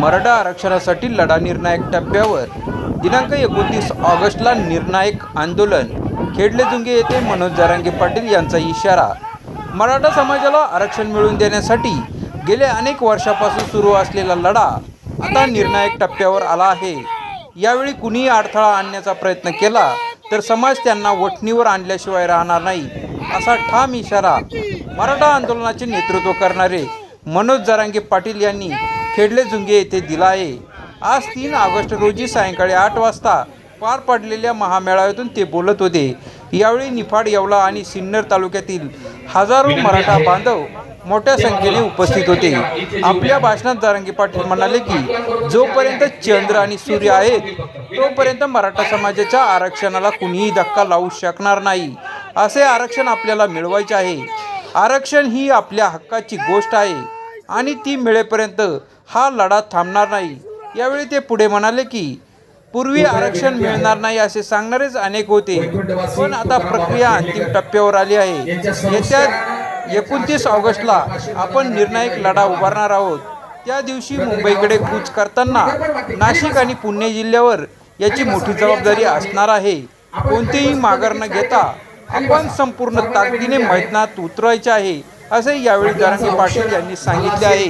मराठा आरक्षणासाठी लढा निर्णायक टप्प्यावर दिनांक एकोणतीस ऑगस्टला निर्णायक आंदोलन. खेडलेजुंगे येथे मनोज जारांगे पाटील यांचा इशारा. मराठा समाजाला आरक्षण मिळवून देण्यासाठी गेल्या अनेक वर्षापासून सुरू असलेला लढा आता निर्णायक टप्प्यावर आला आहे. यावेळी कुणीही अडथळा आणण्याचा प्रयत्न केला तर समाज त्यांना वठणीवर आणल्याशिवाय राहणार नाही असा ठाम इशारा मराठा आंदोलनाचे नेतृत्व करणारे मनोज जरांगे पाटील यांनी खेडले जुंगे येथे दिला आहे आज तीन ऑगस्ट रोजी सायंकाळी आठ वाजता पार पडलेल्या महामेळाव्यातून ते बोलत होते. यावेळी निफाड येवला आणि सिन्नर तालुक्यातील हजारो मराठा बांधव मोठ्या संख्येने उपस्थित होते. आपल्या भाषणात जारंगी पाटील म्हणाले की जोपर्यंत चंद्र आणि सूर्य आहेत तोपर्यंत मराठा समाजाच्या आरक्षणाला कुणीही धक्का लावू शकणार नाही. असे आरक्षण आपल्याला मिळवायचे आहे. आरक्षण ही आपल्या हक्काची गोष्ट आहे. आणि ती मिळेपर्यंत हा लढा थांबणार नाही. यावेळी ते पुढे म्हणाले की पूर्वी आरक्षण मिळणार नाही असे सांगणारेच अनेक होते. पण आता प्रक्रिया अंतिम टप्प्यावर आली आहे. येत्या एकोणतीस ऑगस्टला आपण निर्णायक लढा उभारणार आहोत. त्या दिवशी मुंबईकडे कूच करताना नाशिक आणि पुणे जिल्ह्यावर याची मोठी जबाबदारी असणार आहे. कोणतेही माघार न घेता आपण संपूर्ण ताकदीने मैदानात उतरायचे आहे. असे यावेळी जरांगे पाटील यांनी सांगितले आहे.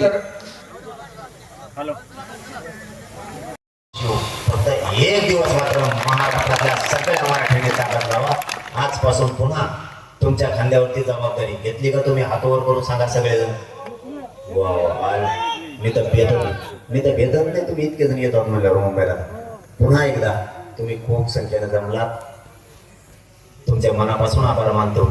फक्त एक दिवस मात्र महाराष्ट्रातल्या सगळ्या मराठ्यांनी ताकद लावा आजपासून पुन्हा तुमच्या खांद्यावरती जबाबदारी घेतली का तुम्ही हातवर करून सांगा सगळेजण? वा मी तर भेटत मी तर भेटत नाही तुम्ही इतके जण येतात म्हणल्यावर मुंबईला. पुन्हा एकदा तुम्ही खूप संख्येने जमलात. तुमच्या मनापासून आभार मानतो.